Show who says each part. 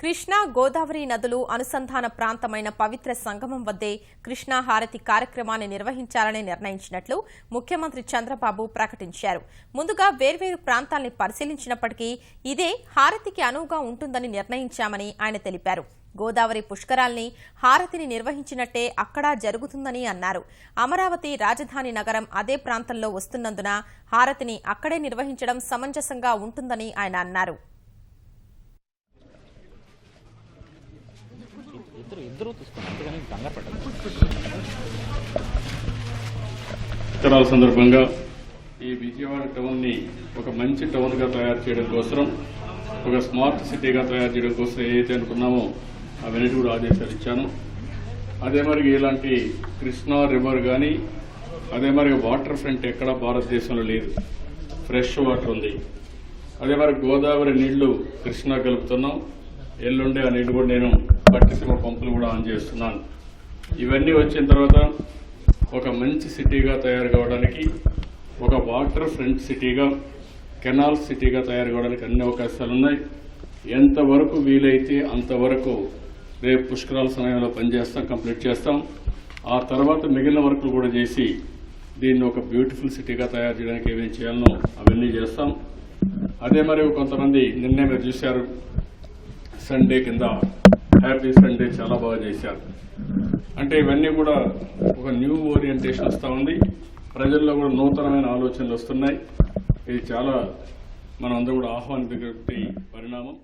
Speaker 1: కృష్ణా గోదావరి నదులు అనుసంధాన ప్రాంతమైన పవిత్ర సంగమం వద్దే కృష్ణా హారతి కార్యక్రమాన్ని నిర్వహించాలని నిర్ణయించినట్లు ముఖ్యమంత్రి చంద్రబాబు ప్రకటించారు. ముందుగా వేర్వేరు ప్రాంతాల్ని పరిశీలించినప్పటికీ ఇదే హారతికి అనువుగా ఉంటుందని నిర్ణయించామని ఆయన తెలిపారు. గోదావరి పుష్కరాల్ని హారతిని నిర్వహించినట్టే అక్కడా జరుగుతుందని అన్నారు. అమరావతి రాజధాని నగరం అదే ప్రాంతంలో వస్తున్నందున హారతిని అక్కడే నిర్వహించడం సమంజసంగా ఉంటుందని ఆయన అన్నారు.
Speaker 2: ఇద్దరు ఇద్దరు అంతేగాని కంగారు
Speaker 3: సందర్భంగా ఈ విజయవాడ టౌన్ని ఒక మంచి టౌన్గా తయారు చేయడం కోసం ఒక స్మార్ట్ సిటీగా తయారు చేయడం కోసం ఏదైతే అనుకున్నామో అవన్నీ కూడా ఆదేశాలు ఇచ్చాను. అదే మరి ఇలాంటి కృష్ణా రివర్ కానీ అదే మరి వాటర్ ఫ్రంట్ ఎక్కడ భారతదేశంలో లేదు. ఫ్రెష్ వాటర్ ఉంది. అదే మరి గోదావరి నీళ్ళు కృష్ణా కలుపుతున్నాం. ఎల్లుండే ఆ నీళ్ళు కూడా నేను పట్టిసీమ పంపులు కూడా ఆన్ చేస్తున్నాను. ఇవన్నీ వచ్చిన తర్వాత ఒక మంచి సిటీగా తయారు కావడానికి ఒక వాటర్ ఫ్రంట్ సిటీగా కెనాల్ సిటీగా తయారు కావడానికి అన్ని అవకాశాలు ఉన్నాయి. ఎంతవరకు వీలైతే అంతవరకు రేపు పుష్కరాల సమయంలో పనిచేస్తాం కంప్లీట్ చేస్తాం. ఆ తర్వాత మిగిలిన వర్కులు కూడా చేసి దీన్ని ఒక బ్యూటిఫుల్ సిటీగా తయారు చేయడానికి ఏమేమి చేయాలనో అవన్నీ చేస్తాం. అదే మరి కొంతమంది నిన్నే మీరు చూశారు సండే కింద హ్యాపీ సండే చాలా బాగా చేశారు. అంటే ఇవన్నీ కూడా ఒక న్యూ ఓరియంటేషన్ వస్తూ ఉంది. ప్రజల్లో కూడా నూతనమైన ఆలోచనలు వస్తున్నాయి. ఇది చాలా మనందరూ కూడా ఆహ్వానించే పరిణామం.